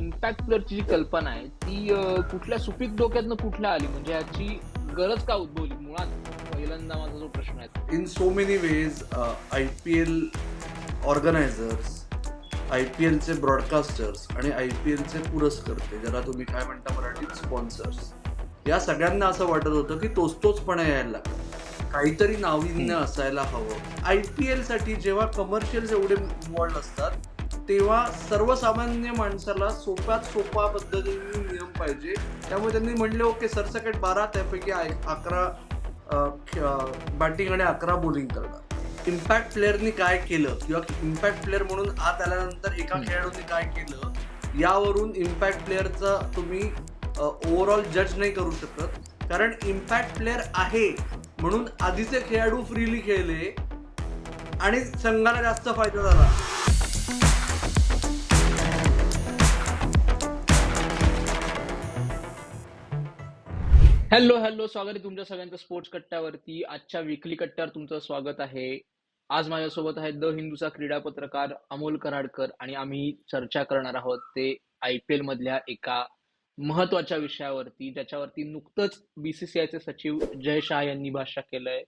Impact प्लेअरची जी कल्पना आहे ती कुठल्या सुपीक डोक्यातनं कुठल्या आली? म्हणजे याची गरज का उद्भवली? मुळात पहिल्यांदा माझा जो प्रश्न आहे. In so many ways uh, IPL organisers I P एलचे ब्रॉडकास्टर्स आणि आय पी एलचे पुरस्कर्ते ज्याला तुम्ही काय म्हणता मराठीत स्पॉन्सर्स या सगळ्यांना असं वाटत होतं की तोच तोचपणा यायला लागला. काहीतरी नाविन्य असायला हवं. आय पी एलसाठी जेव्हा कमर्शियल्स एवढे इन्वॉल्ड असतात तेव्हा सर्वसामान्य माणसाला सोप्यात सोपा पद्धतीने नियम पाहिजे. त्यामुळे त्यांनी म्हणले ओके सरसकट बारा त्यापैकी अकरा बॅटिंग आणि अकरा बॉलिंग करणार. इम्पॅक्ट प्लेअरनी काय केलं? किंवा इम्पॅक्ट प्लेअर म्हणून आत आल्यानंतर एका. खेळाडूने काय केलं? यावरून इम्पॅक्ट प्लेअरचा तुम्ही ओव्हरऑल जज नाही करू शकत. कारण इम्पॅक्ट प्लेअर आहे म्हणून आधीचे खेळाडू फ्रीली खेळले आणि संघाला जास्त फायदा झाला. हॅलो हॅलो स्वागत आहे तुमच्या सगळ्यांचं स्पोर्ट्स कट्ट्यावरती. आजच्या विकली कट्ट्यावर तुमचं स्वागत आहे. आज माझ्यासोबत आहे द हिंदूचा क्रीडा पत्रकार अमोल कराडकर आणि आम्ही चर्चा करणार आहोत ते आय पी एल मधल्या एका महत्त्वाच्या विषयावरती. ज्याच्यावरती नुकतंच बीसीसीआयचे सचिव जय शाह यांनी भाष्य केलंय.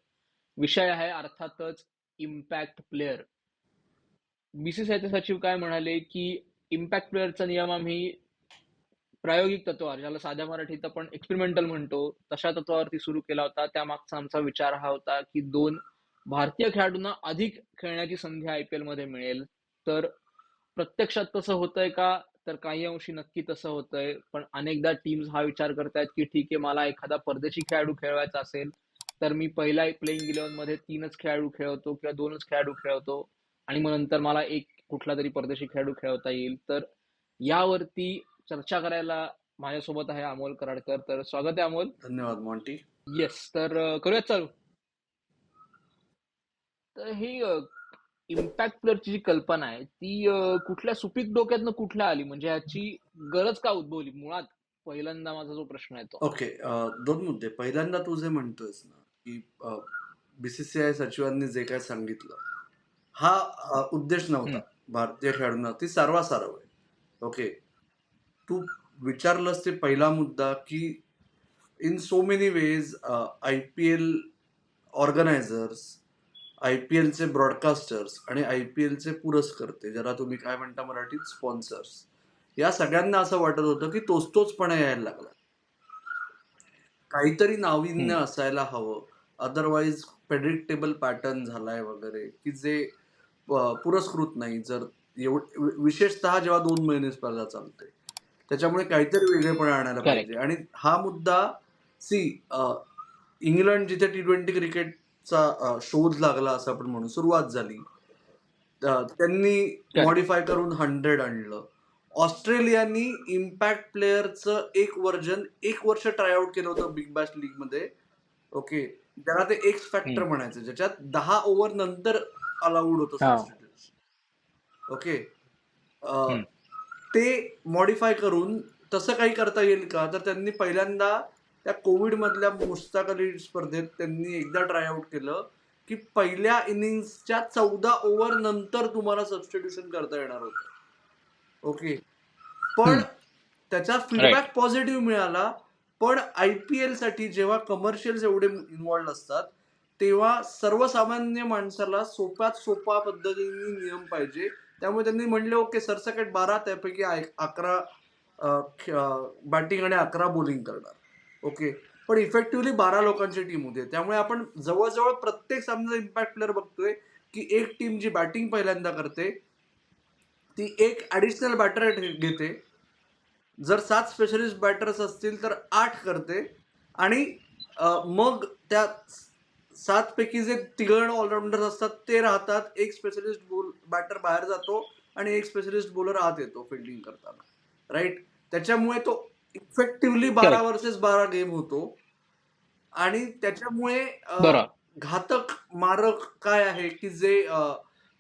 विषय आहे अर्थातच इम्पॅक्ट प्लेअर बीसीसीआयचे सचिव काय म्हणाले की इम्पॅक्ट प्लेअरचा नियम आम्ही प्रायोगिक तत्वावर ज्याला साध्या मराठीत आपण एक्सपेरिमेंटल म्हणतो तशा तत्वावरती सुरू केला होता. त्यामागचा आमचा विचार हा होता की दोन भारतीय खेळाडूंना अधिक खेळण्याची संधी आय पी मध्ये मिळेल. तर प्रत्यक्षात तसं होतंय का? तर काही अंशी नक्की तसं होतंय. पण अनेकदा टीम्स हा विचार करतायत की ठीक आहे मला एखादा परदेशी खेळाडू खेळवायचा असेल तर मी पहिल्या प्लेइंग इलेव्हनमध्ये तीनच खेळाडू खेळवतो किंवा दोनच खेळाडू खेळवतो आणि मग नंतर मला एक कुठला तरी परदेशी खेळाडू खेळवता येईल. तर यावरती चर्चा करायला माझ्यासोबत आहे अमोल कराडकर. तर स्वागत आहे अमोल. धन्यवाद मॉन्टी. येस तर करूयात चालू. तर ही इम्पॅक्ट प्लेअरची जी कल्पना आहे ती कुठल्या सुपीक डोक्यातनं कुठल्या आली? म्हणजे याची गरज का उद्भवली? मुळात पहिल्यांदा माझा जो प्रश्न आहे तो. ओके दोन मुद्दे. पहिल्यांदा तू जे म्हणतोयस ना की बीसीसीआय सचिवांनी जे काय सांगितलं हा उद्देश नव्हता. भारतीय खेळाडूंना ती सर्वासारव आहे ओके तू विचारलंस ते पहिला मुद्दा की in so many ways I P L organisers I P एलचे ब्रॉडकास्टर्स आणि आय पी एलचे पुरस्कर्ते ज्याला तुम्ही काय म्हणता मराठीत स्पॉन्सर्स या सगळ्यांना असं वाटत होतं की तोच तोचपणा यायला लागला. काहीतरी नाविन्य. असायला हवं. अदरवाईज प्रेडिक्टेबल पॅटर्न झालाय वगैरे की जे पुरस्कृत नाही. जर एवढ विशेषतः जेव्हा दोन महिने स्पर्धा चालते. त्याच्यामुळे काहीतरी वेगळेपणा आणायला. पाहिजे आणि हा मुद्दा सी इंग्लंड जिथे टी ट्वेंटी क्रिकेटचा शोध लागला असं आपण म्हणू सुरुवात झाली त्यांनी. मॉडीफाय करून हंड्रेड आणलं ऑस्ट्रेलियानी इम्पॅक्ट प्लेअरचं एक वर्जन एक वर्ष ट्रायआउट केलं होतं बिग बॅश लीगमध्ये ओके त्याला ते एक्स फॅक्टर. म्हणायचं ज्याच्यात दहा ओव्हर नंतर अलाउड होतं. ओके. ते मॉडीफाय करून तसं काही करता येईल का? तर त्यांनी पहिल्यांदा त्या कोविड मधल्या मुश्ताक अली स्पर्धेत त्यांनी एकदा ट्रायआउट केलं की पहिल्या इनिंग्सच्या चौदा ओव्हर नंतर तुम्हाला सबस्टिट्यूशन करता येणार होतं. ओके पण. त्याचा फीडबॅक पॉझिटिव्ह मिळाला पण आय पी एलसाठी जेव्हा कमर्शियल्स एवढे इन्वॉल्ड असतात तेव्हा सर्वसामान्य माणसाला सोप्यात सोपा पद्धतीने नियम पाहिजे. त्यामुळे त्यांनी म्हणले ओके सरसकट बारा त्यापैकी अकरा बॅटिंग आणि अकरा बॉलिंग करणार. ओके. पण इफेक्टिव्हली बारा लोकांची टीम होते. त्यामुळे आपण जवळजवळ प्रत्येक सामन्याचा इम्पॅक्ट प्लेअर बघतोय की एक टीम जी बॅटिंग पहिल्यांदा करते ती एक ॲडिशनल बॅटर घेते जर सात स्पेशलिस्ट बॅटर्स असतील तर आठ करते आणि मग त्या सात पैकी जे तिघण ऑलराऊंडर असतात ते राहतात. एक स्पेशलिस्ट बोल बॅटर बाहेर जातो आणि एक स्पेशलिस्ट बॉलर आत येतो फिल्डिंग करताना. राईट त्याच्यामुळे तो इफेक्टिव्हली बारा. वर्सेस बारा गेम होतो. आणि त्याच्यामुळे घातक मारक काय आहे की जे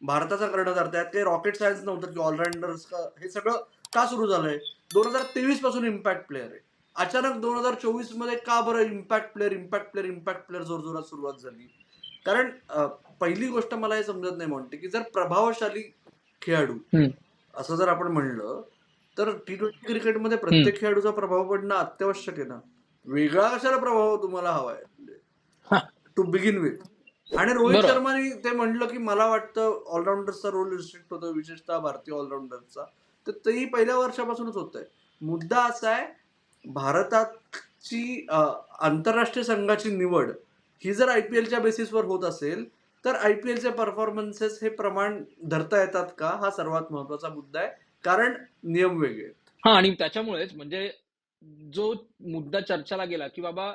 भारताचा अर्थ आहे ते रॉकेट सायन्स नव्हतं की ऑलराऊंडर्स का हे सगळं का सुरू झालंय? दोन हजार तेवीसपासून इम्पॅक्ट प्लेअर आहे. अचानक दोन हजार चोवीसमध्ये का बरं impact player impact player impact player जोरजोरात सुरुवात झाली? कारण पहिली गोष्ट मला हे समजत नाही म्हणते की जर प्रभावशाली खेळाडू. असं जर आपण म्हणलं तर टी ट्वेंटी क्रिकेटमध्ये प्रत्येक खेळाडूचा प्रभाव पडणं अत्यावश्यक आहे ना. वेगळा कशाला प्रभाव तुम्हाला हवाय. टू बिगिन विथ आणि रोहित. शर्माने ते म्हणलं की मला वाटतं ऑलराऊंडरचा रोल रिस्ट्रिक्ट होतो विशेषतः भारतीय ऑलराऊंडरचा तर तेही पहिल्या वर्षापासूनच होत आहे मुद्दा असा आहे भारताची आंतरराष्ट्रीय संघाची निवड ही जर आय पी एलच्या बेसिसवर होत असेल तर आय पी एलचे परफॉर्मन्सेस हे प्रमाण धरता येतात का? हा सर्वात महत्त्वाचा मुद्दा आहे. कारण नियम वेगळे हा आणि त्याच्यामुळेच म्हणजे जो मुद्दा चर्चेला गेला की बाबा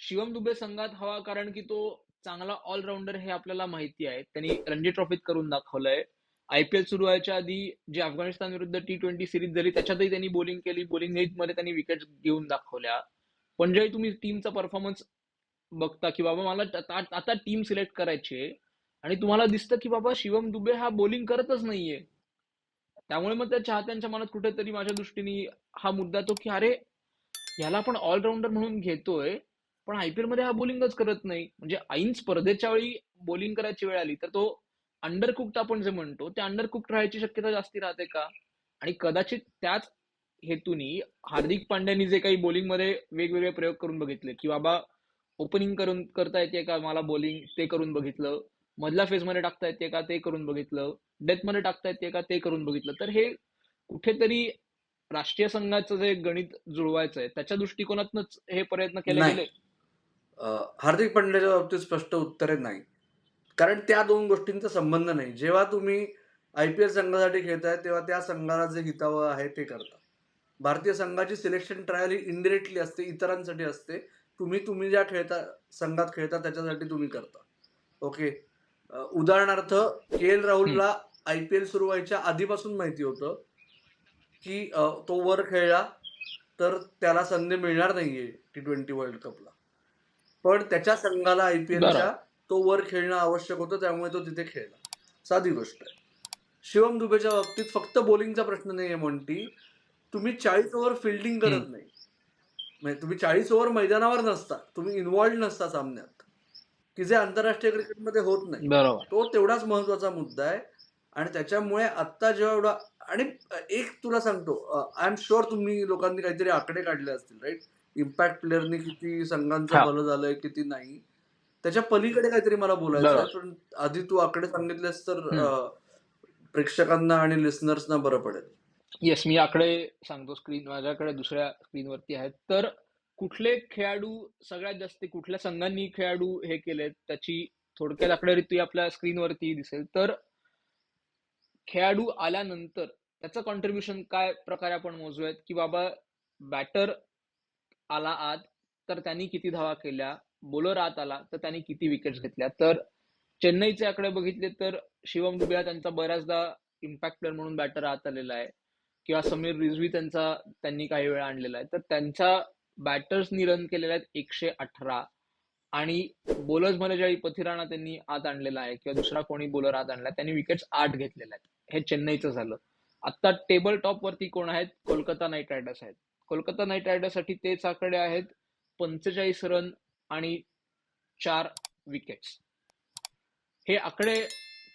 शिवम दुबे संघात हवा कारण की तो चांगला ऑलराऊंडर हे आपल्याला माहिती आहे. त्यांनी रणजी ट्रॉफीत करून दाखवलंय. आयपीएल सुरू व्हायच्या आधी जे अफगाणिस्तान विरुद्ध टी ट्वेंटी सिरीज झाली त्याच्यातही त्यांनी बॉलिंग केली बॉलिंगमध्ये त्यांनी विकेट घेऊन दाखवल्या. पण जे तुम्ही टीमचा परफॉर्मन्स बघता की बाबा मला आता- टीम सिलेक्ट करायची आहे आणि तुम्हाला दिसतं की बाबा शिवम दुबे हा बॉलिंग करतच नाहीये. त्यामुळे मग त्या चाहत्यांच्या मनात कुठेतरी माझ्या दृष्टीने हा मुद्दा तो की अरे याला आपण ऑलराऊंडर म्हणून घेतोय पण आयपीएलमध्ये हा बॉलिंगच करत नाही. म्हणजे ऐन स्पर्धेच्या वेळी बॉलिंग करायची वेळ आली तर तो अंडरकुक्ड आपण जे म्हणतो ते अंडरकुक्ड राहायची शक्यता जास्ती राहते का? आणि कदाचित त्याच हेतूनी हार्दिक पांड्यानी जे काही बॉलिंगमध्ये वेगवेगळे प्रयोग करून बघितले की बाबा ओपनिंग करून करता येते का? मला बॉलिंग ते करून बघितलं. मधल्या फेजमध्ये टाकता येते का? ते करून बघितलं. डेथमध्ये टाकता येते का? ते करून बघितलं. तर हे कुठेतरी राष्ट्रीय संघाचं जे गणित जुळवायचं आहे त्याच्या दृष्टिकोनातूनच हे प्रयत्न केले. गेले? हार्दिक पांड्याच्या बाबतीत स्पष्ट उत्तरे नाही कारण त्या दोन गोष्टींचा संबंध नाही. जेव्हा तुम्ही आय पी एल संघासाठी खेळताय तेव्हा त्या संघाला जे हितावं आहे ते करता. भारतीय संघाची सिलेक्शन ट्रायल ही इनडिरेक्टली असते इतरांसाठी असते. तुम्ही तुम्ही ज्या खेळता संघात खेळता त्याच्यासाठी तुम्ही करता. ओके उदाहरणार्थ के एल राहुलला आय पी एल सुरू व्हायच्या आधीपासून माहिती होतं की तो वर खेळला तर त्याला संधी मिळणार नाहीये टी ट्वेंटी वर्ल्ड कपला पण त्याच्या संघाला आय पी एलच्या तो वर खेळणं आवश्यक होतं त्यामुळे तो तिथे खेळला. साधी गोष्ट आहे. शिवम दुबेच्या बाबतीत फक्त बॉलिंगचा प्रश्न नाही आहे म्हणती तुम्ही चाळीस ओव्हर फिल्डिंग करत. नाही. म्हणजे तुम्ही चाळीस ओव्हर मैदानावर नसता. तुम्ही इन्व्हॉल्ड नसता सामन्यात. की जे आंतरराष्ट्रीय क्रिकेटमध्ये होत नाही. तो तेवढाच महत्त्वाचा मुद्दा आहे. आणि त्याच्यामुळे आत्ता जेव्हा एवढा आणि एक तुला सांगतो आय एम शुअर तुम्ही लोकांनी काहीतरी आकडे काढले असतील राईट इम्पॅक्ट प्लेअरनी किती संघांचं. भलं झालंय किती नाही. त्याच्या पलीकडे काहीतरी मला बोलायचं आहे. बरोबर. पण आधी तू आकडे सांगितलेस तर हम्म. अं, प्रेक्षकांना आणि लिस्नर्सना बरं पडेल. येस मी आकडे सांगतो स्क्रीन माझ्याकडे दुसऱ्या स्क्रीनवरती आहेत. तर कुठले खेळाडू सगळ्यात जास्त कुठल्या संघांनी खेळाडू हे केलेत त्याची थोडक्यात आकडेवारी आपल्या स्क्रीनवरती दिसेल. तर खेळाडू आल्यानंतर त्याचं कॉन्ट्रीब्युशन काय प्रकारे आपण मोजूयात? की बाबा बॅटर आला आत तर त्यांनी किती धावा केल्या? बोलर आत आला तर त्यांनी किती विकेट्स घेतल्या. तर चेन्नईचे आकडे बघितले तर शिवम दुबे त्यांचा बऱ्याचदा इम्पॅक्ट प्लेअर म्हणून बॅटर आत आलेला आहे. किंवा समीर रिझवी त्यांचा त्यांनी काही वेळा आणलेला आहे. तर त्यांच्या बॅटर्सनी रन केलेल्या आहेत एकशे अठरा. आणि बॉलर्समध्ये ज्यावेळी पथिराणा त्यांनी आत आणलेला आहे किंवा दुसरा कोणी बॉलर आत आणला त्यांनी विकेट्स आठ घेतलेल्या आहेत. हे चेन्नईचं झालं. आता टेबल टॉप वरती कोण आहेत? कोलकाता नाईट रायडर्स आहेत. कोलकाता नाईट रायडर्ससाठी तेच आकडे आहेत पंचेचाळीस रन आणि चार विकेट्स हे आकडे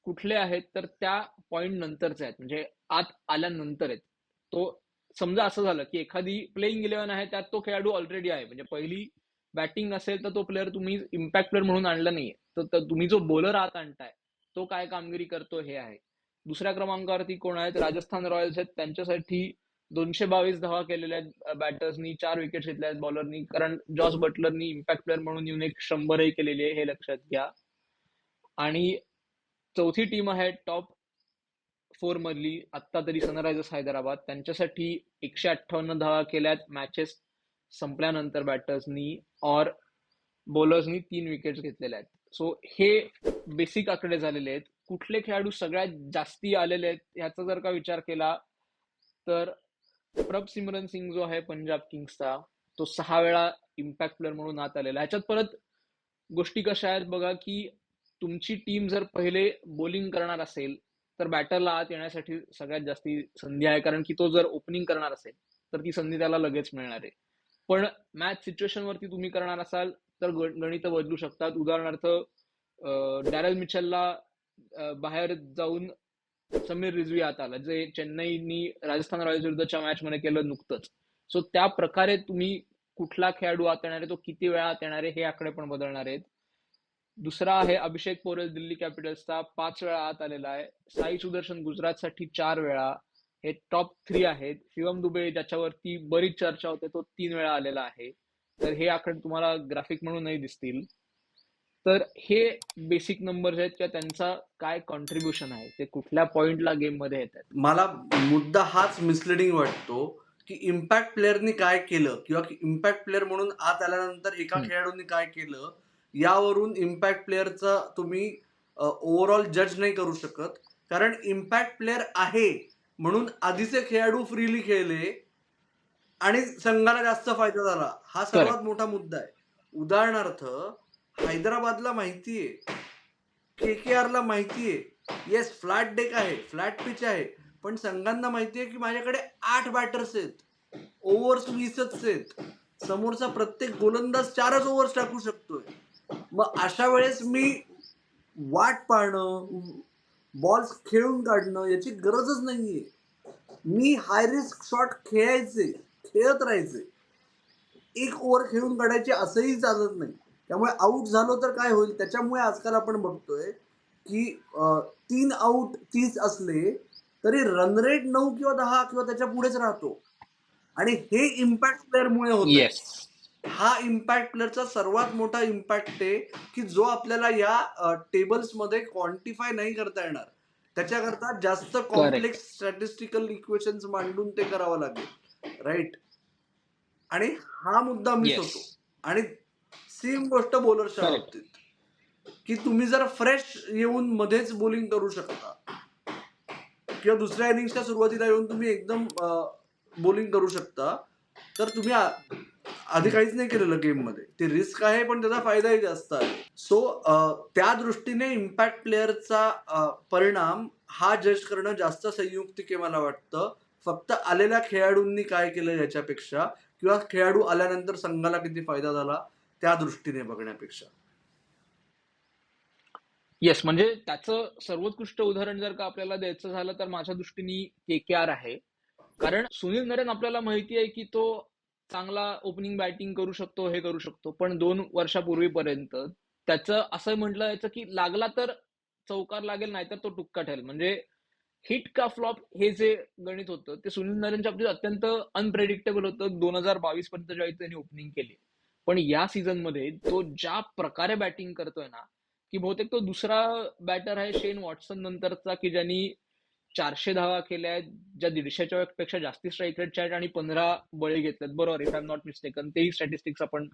कुठले आहेत? तर त्या पॉइंट नंतरचे आहेत. म्हणजे आत आल्यानंतर आहेत. तो समजा असं झालं की एखादी प्लेइंग इलेव्हन आहे त्यात तो खेळाडू ऑलरेडी आहे. म्हणजे पहिली बॅटिंग असेल तर तो प्लेअर तुम्ही इम्पॅक्ट प्लेअर म्हणून आणला नाहीये. तर तुम्ही जो बॉलर आत आणताय तो काय कामगिरी करतो हे आहे. दुसऱ्या क्रमांकावरती कोण आहेत? राजस्थान रॉयल्स आहेत. त्यांच्यासाठी दोनशे बावीस धावा केलेल्या आहेत बॅटर्सनी चार विकेट घेतल्या आहेत बॉलरनी कारण जॉस बटलरनी इम्पॅक्ट प्लेअर म्हणून येऊन एक शंभरही केलेली आहे हे लक्षात घ्या. आणि चौथी टीम आहे टॉप फोर मधली आत्ता तरी सनरायझर्स हैदराबाद. त्यांच्यासाठी एकशे अठ्ठावन्न धावा केल्यात मॅचेस संपल्यानंतर बॅटर्सनी और बॉलर्सनी तीन विकेट्स घेतलेल्या आहेत. सो हे बेसिक आकडे झालेले आहेत. कुठले खेळाडू सगळ्यात जास्ती आलेले आहेत ह्याचा जर का विचार केला तर प्रभ सिमरन सिंग जो आहे पंजाब किंग्सचा तो सहा वेळा इम्पॅक्ट प्लेअर म्हणून आत आलेला ह्याच्यात परत गोष्टी कशा आहेत बघा की तुमची टीम जर पहिले बॉलिंग करणार असेल तर बॅटरला आत येण्यासाठी सगळ्यात जास्ती संधी आहे. कारण की तो जर ओपनिंग करणार असेल तर ती संधी त्याला लगेच मिळणार आहे. पण मॅच सिच्युएशन वरती तुम्ही करणार असाल तर गणित बदलू शकतात. उदाहरणार्थ डॅरल मिचलला बाहेर जाऊन समीर रिझवी आता आला जे चेन्नईनी राजस्थान रॉयल्स विरुद्धच्या मॅच मध्ये केलं नुकतंच. सो त्या प्रकारे तुम्ही कुठला खेळाडू आत येणार आहे तो किती वेळा आत येणार आहे हे आकडे पण बदलणार आहेत. दुसरा आहे अभिषेक पोरेल दिल्ली कॅपिटल्सचा पाच वेळा आत आलेला आहे. साई सुदर्शन गुजरातसाठी चार वेळा. हे टॉप थ्री आहेत. शिवम दुबे ज्याच्यावरती बरीच चर्चा होते तो तीन वेळा आलेला आहे. तर हे आकडे तुम्हाला ग्राफिक म्हणूनही दिसतील. तर हे बेसिक नंबर आहेत किंवा त्यांचा काय कॉन्ट्रीब्युशन आहे? ते कुठल्या पॉइंटला गेममध्ये येतात मला मुद्दा हाच मिसलिडिंग वाटतो की इम्पॅक्ट प्लेअरनी काय केलं किंवा इम्पॅक्ट प्लेअर म्हणून आत आल्यानंतर एका. खेळाडूंनी काय केलं यावरून इम्पॅक्ट प्लेअरचा तुम्ही ओव्हरऑल जज नाही करू शकत. कारण इम्पॅक्ट प्लेअर आहे म्हणून आधीचे खेळाडू फ्रीली खेळले आणि संघाला जास्त फायदा झाला. हा सर्वात मोठा मुद्दा आहे. उदाहरणार्थ हैदराबादला माहिती आहे. के के आरला माहिती आहे. येस फ्लॅट डेक आहे. फ्लॅट पिच आहे. पण संघांना माहिती आहे की माझ्याकडे आठ बॅटर्स आहेत. ओव्हर्स वीसच आहेत. समोरचा प्रत्येक गोलंदाज चारच ओव्हर्स टाकू शकतोय. मग अशा वेळेस मी वाट पाहणं बॉल्स खेळून काढणं याची गरजच नाही आहे मी हाय रिस्क शॉट खेळायचे खेळत राहायचे. एक ओव्हर खेळून काढायचे असंही चालत नाही. त्यामुळे आऊट झालो तर काय होईल? त्याच्यामुळे आजकाल आपण बघतोय की तीन आऊट तीस असले तरी रन रेट नऊ किंवा दहा किंवा त्याच्या पुढेच राहतो. आणि हे इम्पॅक्ट प्लेअरमुळे होत येस हा इम्पॅक्ट प्लेअरचा सर्वात मोठा इम्पॅक्ट आहे की जो आपल्याला या टेबल्समध्ये क्वांटिफाय नाही करता येणार. त्याच्याकरता जास्त कॉम्प्लेक्स स्टॅटिस्टिकल इक्वेशन्स मांडून ते करावं लागेल. राईट आणि हा मुद्दा मिस Yes. होतो. आणि सेम गोष्ट बॉलरच्या. बाबतीत. की तुम्ही जर फ्रेश येऊन मध्येच बॉलिंग करू शकता. किंवा दुसऱ्या इनिंगच्या सुरुवातीला येऊन तुम्ही एकदम बॉलिंग करू शकता तर तुम्ही आधी काहीच नाही केलेलं गेममध्ये. ते रिस्क आहे पण त्याचा फायदाही जास्त आहे. सो त्या दृष्टीने इम्पॅक्ट प्लेअरचा परिणाम हा जज करणं जास्त संयुक्तिक मला वाटतं. फक्त आलेल्या खेळाडूंनी काय केलं याच्यापेक्षा किंवा खेळाडू आल्यानंतर संघाला किती फायदा झाला त्या दृष्टीने बघण्यापेक्षा. येस म्हणजे त्याचं सर्वोत्कृष्ट उदाहरण जर का आपल्याला द्यायचं झालं तर माझ्या दृष्टीने के के आर आहे. कारण सुनील नरेन आपल्याला माहिती आहे की तो चांगला ओपनिंग बॅटिंग करू शकतो हे करू शकतो. पण दोन वर्षापूर्वीपर्यंत त्याचं असं म्हटलं जायचं की लागला तर चौकार लागेल नाहीतर तो टुक्का ठरेल. म्हणजे हिट का फ्लॉप हे जे गणित होतं ते सुनील नरेनच्या बाबतीत अत्यंत अनप्रेडिक्टेबल होतं. दोन हजार बावीस पर्यंत ज्यावेळी त्यांनी ओपनिंग केली. पण या सीझनमध्ये तो ज्या प्रकारे बॅटिंग करतोय ना की बहुतेक तो दुसरा बॅटर आहे शेन वॉटसन नंतरचा की ज्यांनी चारशे धावा केल्या आहेत ज्या दीडशेच्या पेक्षा जास्ती स्ट्राईक रेटच्या आहेत आणि पंधरा बळी घेतल्यात. बरोबर if I am not mistaken तेही स्टॅटिस्टिक्स आपण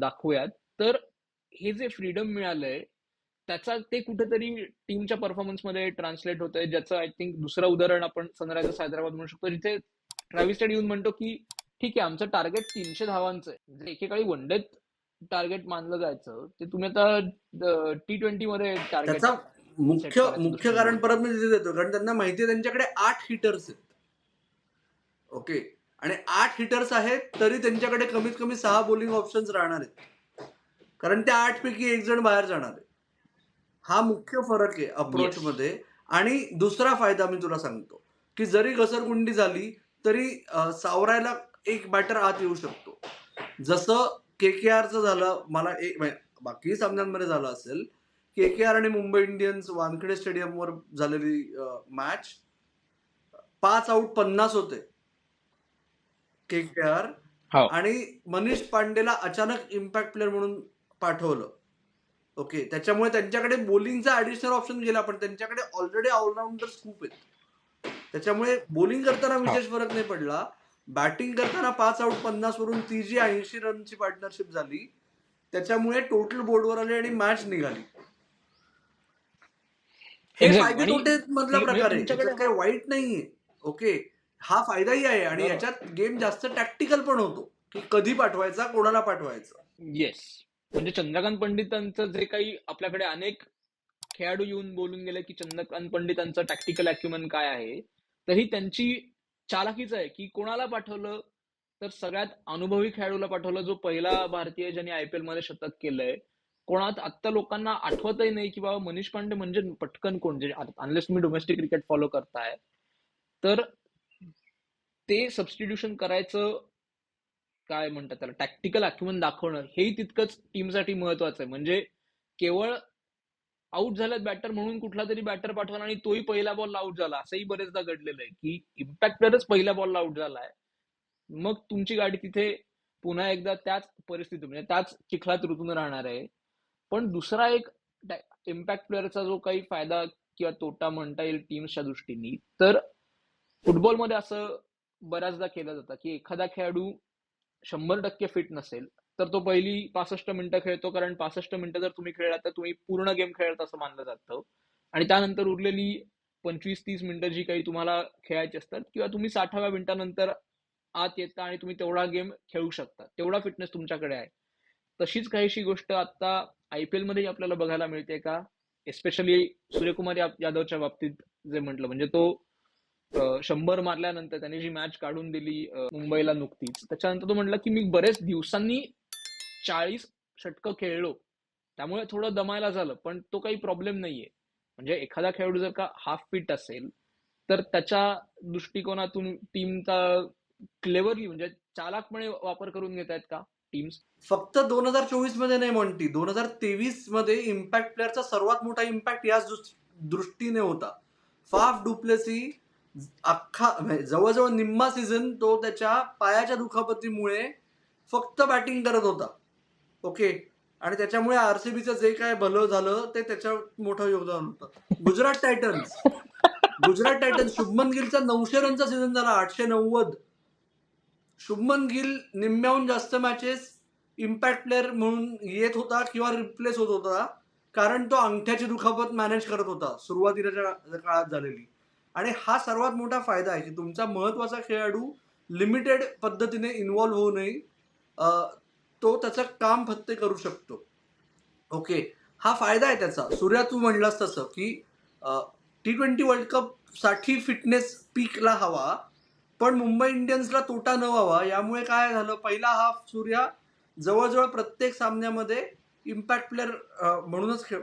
दाखवूयात. तर हे जे फ्रीडम मिळालंय त्याचा ते कुठेतरी टीमच्या परफॉर्मन्समध्ये ट्रान्सलेट होत आहे ज्याचं आय थिंक दुसरं उदाहरण आपण सनरायझर्स हैदराबाद म्हणू शकतो जिथे ट्रॅव्हिस्टेड येऊन म्हणतो की ठीक आहे आमचं टार्गेट तीनशे धावांचं आहे. म्हणजे एकेकाळी वनडेत टार्गेट मानलं जायचं. ते तुम्ही आता टी ट्वेंटी मध्ये टार्गेट मुख्य मुख्य. कारण परत मी तिथे देतो कारण त्यांना माहिती आहे त्यांच्याकडे आठ हिटर्स आहेत. ओके आणि आठ हिटर्स आहेत तरी त्यांच्याकडे कमीत कमी सहा बॉलिंग ऑप्शन्स राहणार आहेत. कारण त्या आठ पैकी एक जण बाहेर जाणार आहे. हा मुख्य फरक आहे अप्रोच. मध्ये. आणि दुसरा फायदा मी तुला सांगतो की जरी घसरगुंडी झाली तरी सावरायला एक बॅटर आत येऊ शकतो. जसं के के आरचं झालं मला एक म्हणजे बाकी सामन्यांमध्ये झालं असेल के के आर आणि मुंबई इंडियन्स वानखेडे स्टेडियमवर झालेली मॅच पाच आऊट पन्नास होते. के के आर हो. आणि मनीष पांडेला अचानक इम्पॅक्ट प्लेअर म्हणून पाठवलं. ओके त्याच्यामुळे त्यांच्याकडे बॉलिंगचा ऍडिशनल ऑप्शन गेला पण त्यांच्याकडे ऑलरेडी ऑलराऊंडर खूप आहेत. त्याच्यामुळे बॉलिंग करताना विशेष फरक नाही पडला. बॅटिंग करताना पाच आऊट पन्नास वरून ती जी ऐंशी रनची पार्टनरशिप झाली. त्याच्यामुळे टोटल बोर्डवर आले आणि मॅच निघाली. हे. फायदे तोटे मधला प्रकार आहे. काही वाईट नाहीये. ओके हा फायदाही आहे आणि. याच्यात गेम जास्त टॅक्टिकल पण होतो. की कधी पाठवायचा कोणाला पाठवायचा. येस म्हणजे चंद्रकांत पंडितांचं जे काही आपल्याकडे अनेक खेळाडू येऊन बोलून गेले की चंद्रकांत पंडितांचं टॅक्टिकल अॅक्युमन काय आहे तरी त्यांची चालाकीच आहे की कोणाला पाठवलं? तर सगळ्यात अनुभवी खेळाडूला पाठवलं जो पहिला भारतीय ज्यांनी आयपीएलमध्ये शतक केलंय. कोणात आत्ता लोकांना आठवतही नाही की बाबा मनीष पांडे म्हणजे पटकन कोण? जे अनलेस तुम्ही डोमेस्टिक क्रिकेट फॉलो करताय. तर ते सबस्टिट्यूशन करायचं काय म्हणतात त्याला? टॅक्टिकल अॅक्युमन दाखवणं हेही तितकंच टीमसाठी महत्वाचं आहे. म्हणजे केवळ आउट झाल्यात बॅटर म्हणून कुठला तरी बॅटर पाठवला आणि तोही पहिला बॉल आउट झाला. असंही बरेचदा घडलेलं आहे की इम्पॅक्ट प्लेअरच पहिल्या बॉलला आउट झालाय. मग तुमची गाडी तिथे पुन्हा एकदा त्याच परिस्थितीत म्हणजे त्याच चिखलात ऋतून राहणार आहे. पण दुसरा एक इम्पॅक्ट प्लेअरचा जो काही फायदा किंवा तोटा म्हणता येईल टीम्सच्या दृष्टीने तर फुटबॉलमध्ये असं बऱ्याचदा केलं जातं की एखादा खेळाडू शंभर टक्के फिट नसेल तर तो पहिली पासष्ट मिनिटं खेळतो कारण पासष्ट मिनिटं जर तुम्ही खेळलात तर तुम्ही पूर्ण गेम खेळत असं मानलं जातं. आणि त्यानंतर उरलेली पंचवीस तीस मिनिटं जी काही तुम्हाला खेळायची असतात किंवा तुम्ही साठाव्या मिनिटानंतर आत येता आणि तुम्ही तेवढा गेम खेळू शकता. तेवढा फिटनेस तुमच्याकडे आहे. तशीच काहीशी गोष्ट आता आय पी एलमध्येही मध्ये आपल्याला बघायला मिळते का? एस्पेशली सूर्यकुमार यादवच्या बाबतीत जे म्हटलं म्हणजे तो शंभर मारल्यानंतर त्याने जी मॅच काढून दिली मुंबईला नुकतीच त्याच्यानंतर तो म्हटलं की मी बरेच दिवसांनी चाळीस षटकं खेळलो. त्यामुळे थोडं दमायला झालं पण तो काही प्रॉब्लेम नाहीये. म्हणजे एखादा खेळाडू जर का हाफ फिट असेल तर त्याच्या दृष्टिकोनातून टीमचा क्लेवरली म्हणजे चालाकपणे वापर करून घेत आहेत का टीम्स फक्त दोन हजार चोवीसमध्ये नाही म्हणती दोन हजार तेवीसमध्ये इम्पॅक्ट प्लेअरचा सर्वात मोठा इम्पॅक्ट याच दृष्टीने होता. फाफ डुप्लेसी अख्खा म्हणजे जवळजवळ निम्मा सीझन तो त्याच्या पायाच्या दुखापतीमुळे फक्त बॅटिंग करत होता. ओके. आणि त्याच्यामुळे आरसीबीचं जे काय भलं झालं ते त्याच्या मोठं योगदान होतं. गुजरात टायटन्स. गुजरात टायटन्स शुभमन गिलचा नऊशे रनचा सीझन झाला आठशे नव्वद. शुभमन गिल निम्म्याहून जास्त मॅचेस इम्पॅक्ट प्लेअर म्हणून येत होता किंवा रिप्लेस होत होता कारण तो अंगठ्याची दुखापत मॅनेज करत होता सुरुवातीच्या काळात झालेली. आणि हा सर्वात मोठा फायदा आहे की तुमचा महत्त्वाचा खेळाडू लिमिटेड पद्धतीने इन्व्हॉल्व्ह होऊ नये. तो त्याचं काम फक्त करू शकतो. ओके हा फायदा आहे त्याचा. सूर्या तू म्हणलास तसं की टी ट्वेंटी वर्ल्ड कपसाठी फिटनेस पीकला हवा पण मुंबई इंडियन्सला तोटा न व्हावा यामुळे काय झालं? पहिला हाफ सूर्या जवळजवळ प्रत्येक सामन्यामध्ये इम्पॅक्ट प्लेअर म्हणूनच खेळ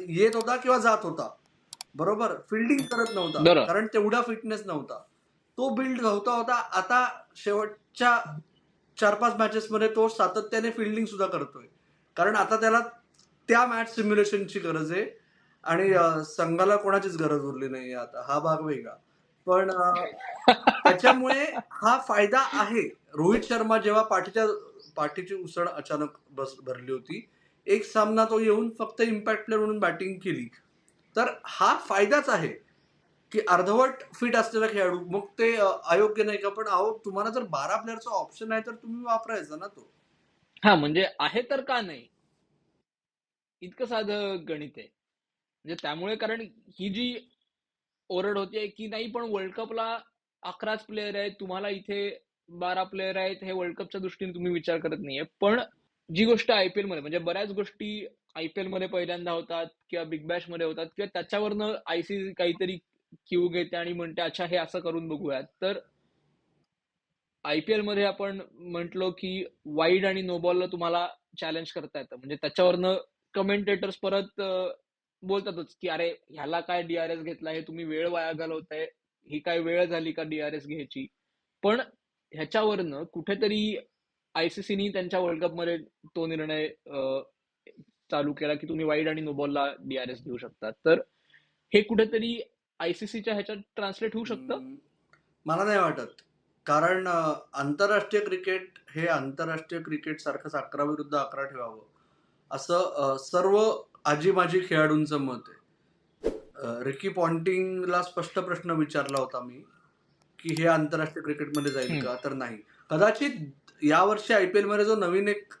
येत होता किंवा जात होता. बरोबर? फिल्डिंग करत नव्हता. कारण तेवढा फिटनेस नव्हता. तो बिल्ड होता होता आता शेवटच्या चार पाच मॅचेस मध्ये तो सातत्याने फिल्डिंग सुद्धा करतोय. कारण आता त्याला त्या मॅच सिम्युलेशनची गरज आहे. आणि संघाला कोणाचीच गरज उरली नाही आता. हा भाग वेगळा. पण त्याच्यामुळे हा फायदा आहे. रोहित शर्मा जेव्हा पाठीच्या पाठीची उसळ अचानक बस भरली होती एक सामना तो येऊन फक्त इम्पॅक्ट प्लेअर म्हणून बॅटिंग केली. तर हा फायदाच आहे. की अर्धवट फिट असलेला खेळाडू. मग ते अयोग्य नाही का? पण अहो तुम्हाला जर बारा प्लेअरचा ऑप्शन आहे तर तुम्ही वापरायचा ना तो. हा म्हणजे आहे तर का नाही? इतकं साधं गणित आहे. म्हणजे त्यामुळे कारण ही जी ओरड होते की नाही पण वर्ल्ड कपला अकराच प्लेयर आहेत तुम्हाला इथे बारा प्लेयर आहेत हे वर्ल्ड कपच्या दृष्टीने तुम्ही विचार करत नाहीये. पण जी गोष्ट आयपीएलमध्ये म्हणजे बऱ्याच गोष्टी आयपीएलमध्ये पहिल्यांदा होतात किंवा बिग बॅशमध्ये होतात किंवा त्याच्यावरनं आयसीसी काहीतरी क्यू घेते आणि म्हणते अच्छा हे असं करून बघूयात. तर आयपीएलमध्ये आपण म्हंटलो की वाईड आणि नो बॉलला तुम्हाला चॅलेंज करता येतं. म्हणजे त्याच्यावरनं कमेंटेटर्स परत बोलतातच की अरे ह्याला काय डीआरएस घेतला हे तुम्ही वेळ वाया घालवताय. ही काय वेळ झाली का डीआरएस घ्यायची? पण ह्याच्यावरनं कुठेतरी आयसीसीनी त्यांच्या वर्ल्ड कपमध्ये तो निर्णय चालू केला की तुम्ही वाईड आणि नो बॉलला डीआरएस घेऊ शकता. तर हे कुठेतरी आयसीसीच्या ह्याच्यात ट्रान्सलेट होऊ शकतं? मला नाही वाटत. कारण आंतरराष्ट्रीय क्रिकेट हे आंतरराष्ट्रीय क्रिकेट सारखंच अकरा विरुद्ध अकरा ठेवावं. असं सर्व आजी माझी खेळाडूंचं मत आहे. रिकी पॉन्टिंगला स्पष्ट प्रश्न विचारला होता मी की हे आंतरराष्ट्रीय क्रिकेटमध्ये जाईल का? तर नाही. कदाचित यावर्षी आय पी एलमध्ये जो नवीन एक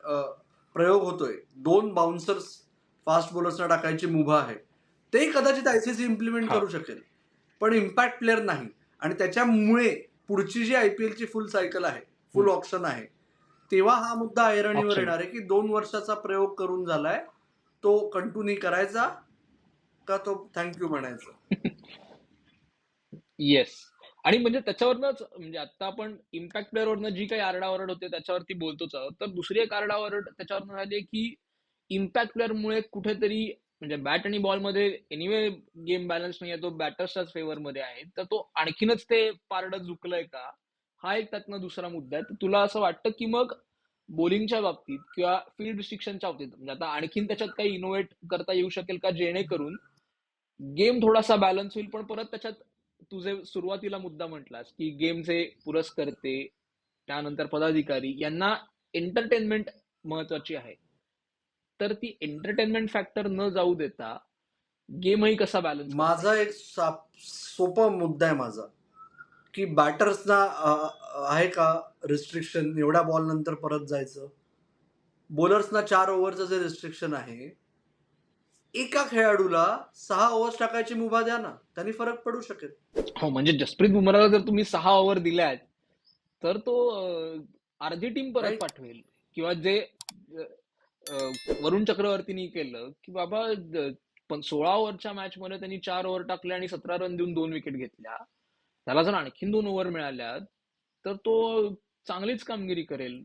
प्रयोग होतोय दोन बाउन्सर्स फास्ट बॉलर्सना टाकायची मुभा आहे ते कदाचित आयसीसी इम्प्लिमेंट करू शकेल. पण इम्पॅक्ट प्लेअर नाही. आणि त्याच्यामुळे पुढची जी आय पी एलची फुल सायकल आहे फुल ऑप्शन आहे तेव्हा हा मुद्दा ऐरणीवर येणार आहे की दोन वर्षाचा प्रयोग करून झालाय तो कंटिन्यू करायचा का तो थँक्यू म्हणायचा? येस आणि म्हणजे त्याच्यावरनच म्हणजे आता आपण इम्पॅक्ट प्लेअरवरनं जी काही आरडाओरड होते त्याच्यावरती बोलतोच आहोत. तर दुसरी एक आरडाओरड त्याच्यावरनं झाली की इम्पॅक्ट प्लेअरमुळे कुठेतरी म्हणजे बॅट आणि बॉलमध्ये एनिवे गेम बॅलन्स नाही तो बॅटर्सच्याच फेवर मध्ये आहे. तर तो आणखीनच ते पारड झुकलंय का? हा एक त्यातनं दुसरा मुद्दा आहे. तर तुला असं वाटतं की मग बॉलिंगच्या बाबतीत किंवा फील्ड रिस्ट्रिक्शनच्या बाबतीत म्हणजे आता आणखीन त्याच्यात काही इनोव्हेट करता येऊ शकेल का जेणेकरून गेम थोडासा बॅलन्स होईल पण परत त्याच्यात तुझे सुरुवातीला मुद्दा म्हटलास की गेमचे पुरस्कर्ते त्यानंतर पदाधिकारी यांना एंटरटेनमेंट महत्वाची आहे. तर ती एंटरटेनमेंट फॅक्टर न जाऊ देता गेमही कसा बॅलन्स माझा एक साप- मुद्दा आहे माझा की बॅटर्सना आहे का रिस्ट्रिक्शन एवढ्या बॉल नंतर परत जायचं? बॉलर्सना चार ओव्हरचं जे रिस्ट्रिक्शन आहे एका खेळाडूला सहा ओव्हर्स टाकायची मुभा द्या ना त्यांनी फरक पडू शकेल. हो म्हणजे जसप्रीत बुमराला जर तुम्ही सहा ओव्हर दिल्यात तर तो अर्धी टीम परत. पाठवेल. किंवा जे वरुण चक्रवर्तीनी केलं की बाबा पण सोळा ओव्हरच्या मॅच मध्ये त्यांनी चार ओव्हर टाकले आणि सतरा रन देऊन दोन विकेट घेतल्या. त्याला जर आणखीन दोन ओव्हर मिळाल्या तर तो चांगलीच कामगिरी करेल.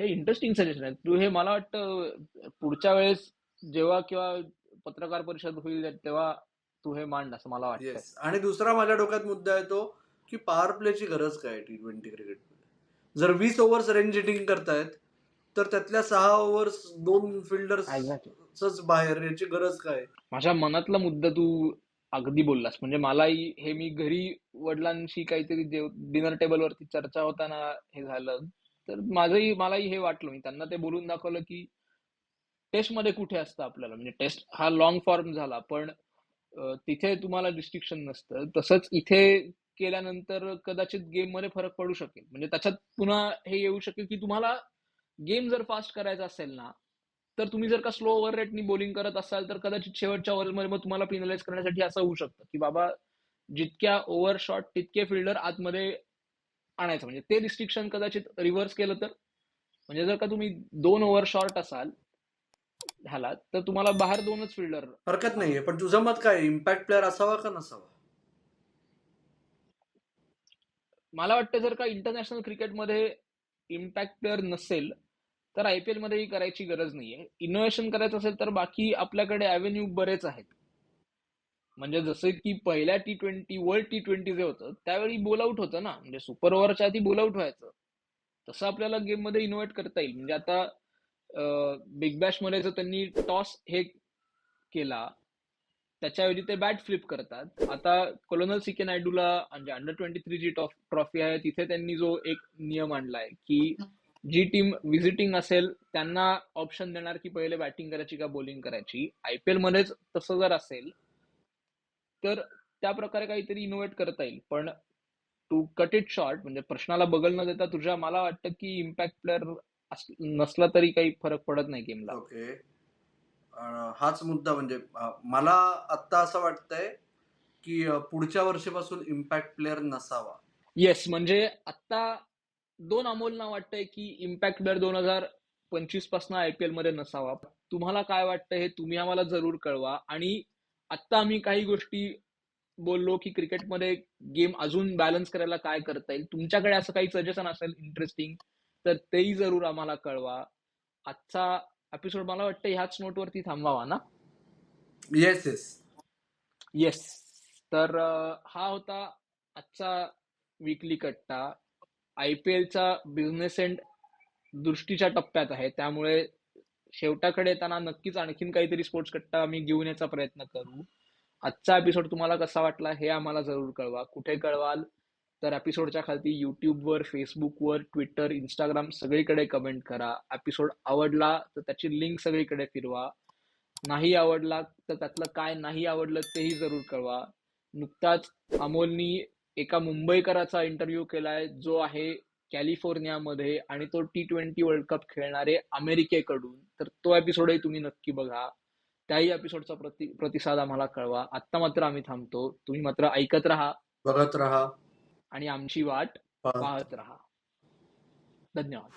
हे इंटरेस्टिंग सजेशन आहे. तू हे मला वाटतं पुढच्या वेळेस जेव्हा किंवा पत्रकार परिषद होईल तेव्हा तू हे मांड असं मला वाटतं yes. आणि दुसरा माझ्या डोक्यात मुद्दा आहे तो की पॉवर प्लेची गरज काय टी ट्वेंटी क्रिकेट जर वीस ओव्हर्स रेंज हिटिंग करतायत तर त्यातल्या सहा ओव्हर्स दोन फिल्डर्सच बाहेर याची गरज काय? माझ्या मनातला मुद्दा तू अगदी बोललास. म्हणजे मलाही हे मी घरी वडिलांशी काहीतरी डिनर टेबलवरती चर्चा होताना हे झालं. तर माझंही मलाही हे वाटलं. मी त्यांना ते बोलून दाखवलं की टेस्टमध्ये कुठे असतं आपल्याला? म्हणजे टेस्ट हा लॉंग फॉर्म झाला पण तिथे तुम्हाला रिस्ट्रिक्शन नसतं. तसंच इथे केल्यानंतर कदाचित गेममध्ये फरक पडू शकेल. म्हणजे त्याच्यात पुन्हा हे येऊ शकेल की तुम्हाला गेम जर फास्ट करायचा असेल ना तर तुम्ही जर का स्लो ओव्हर रेटनी बॉलिंग करत असाल तर कदाचित शेवटच्या ओव्हरमध्ये मग तुम्हाला पिनलाइज करण्यासाठी असं होऊ शकतं. की बाबा जितक्या ओव्हर शॉट तितके फिल्डर आतमध्ये आणायचं. म्हणजे ते रिस्ट्रिक्शन कदाचित रिव्हर्स केलं तर. म्हणजे जर का तुम्ही दोन ओव्हर शॉर्ट असाल ह्याला तर तुम्हाला बाहेर दोनच फिल्डर हरकत नाहीये. पण तुझं मत काय? इम्पॅक्ट प्लेअर असावा का नसावा? मला वाटतं जर का इंटरनॅशनल क्रिकेटमध्ये इम्पॅक्ट प्लेअर नसेल तर आयपीएल मध्येही करायची गरज नाहीये. इनोव्हेशन करायचं असेल तर बाकी आपल्याकडे अव्हेन्यू बरेच आहेत. म्हणजे जसं की पहिल्या T twenty world T twenty जे होतं त्यावेळी बोलआउट होतं ना. म्हणजे सुपर ओव्हरच्या आधी बोलआउट व्हायचं. तसं आपल्याला गेममध्ये इनोव्हेट करता येईल. म्हणजे आता बिग बॅशमध्ये जर त्यांनी टॉस हे केला त्याच्याऐवजी ते बॅट फ्लिप करतात. आता कोलोनल सी के नायडूला म्हणजे अंडर ट्वेंटी थ्री जी ट्रॉफी आहे तिथे त्यांनी जो एक नियम आणलाय की जी टीम व्हिजिटिंग असेल त्यांना ऑप्शन देणार की पहिले बॅटिंग करायची का बॉलिंग करायची. आयपीएल मध्येच तसं जर असेल तर त्या प्रकारे काहीतरी इनोव्हेट करता येईल. पण टू कट इट शॉर्ट म्हणजे प्रश्नाला बगल न देता तुझ्या मला वाटतं की इम्पॅक्ट प्लेअर नसला तरी काही फरक पडत नाही गेमला ओके हाच मुद्दा म्हणजे मला आत्ता असं वाटतंय की पुढच्या वर्षीपासून इम्पॅक्ट प्लेअर नसावा. येस म्हणजे आता दोन अमोलना वाटतंय की इम्पॅक्ट प्लेअर दोन हजार पंचवीसपासून आयपीएलमध्ये नसावा. तुम्हाला काय वाटतं हे तुम्ही आम्हाला जरूर कळवा. आणि आता आम्ही काही गोष्टी बोललो की क्रिकेटमध्ये गेम अजून बॅलन्स करायला काय करता येईल? तुमच्याकडे असं काही सजेशन असेल इंटरेस्टिंग तर तेही जरूर आम्हाला कळवा. आजचा एपिसोड मला वाटतं ह्याच नोटवरती थांबावा ना? येस येस येस तर हा होता आजचा विकली कट्टा. आय पी एलचा बिझनेस एंड दृष्टीच्या टप्प्यात आहे. त्यामुळे शेवटाकडे येताना नक्कीच आणखीन काहीतरी स्पोर्ट्स कट्टा आम्ही घेऊन याचा प्रयत्न करू. आजचा एपिसोड तुम्हाला कसा वाटला हे आम्हाला जरूर कळवा. कुठे कळवाल? तर एपिसोडच्या खालती यूट्यूबवर फेसबुकवर ट्विटर इंस्टाग्राम सगळीकडे कमेंट करा. एपिसोड आवडला तर त्याची लिंक सगळीकडे फिरवा. नाही आवडला तर त्यातलं काय नाही आवडलं तेही जरूर कळवा. नुकताच अमोलनी एका मुंबईकराचा इंटरव्ह्यू केलाय जो आहे कॅलिफोर्नियामध्ये आणि तो टी ट्वेंटी वर्ल्ड कप खेळणारे अमेरिकेकडून. तर तो एपिसोडही तुम्ही नक्की बघा. त्याही एपिसोडचा प्रति प्रतिसाद आम्हाला कळवा. आत्ता मात्र आम्ही थांबतो. तुम्ही मात्र ऐकत राहा. बघत राहा. आणि आमची वाट पाहत पाहत राहा. धन्यवाद.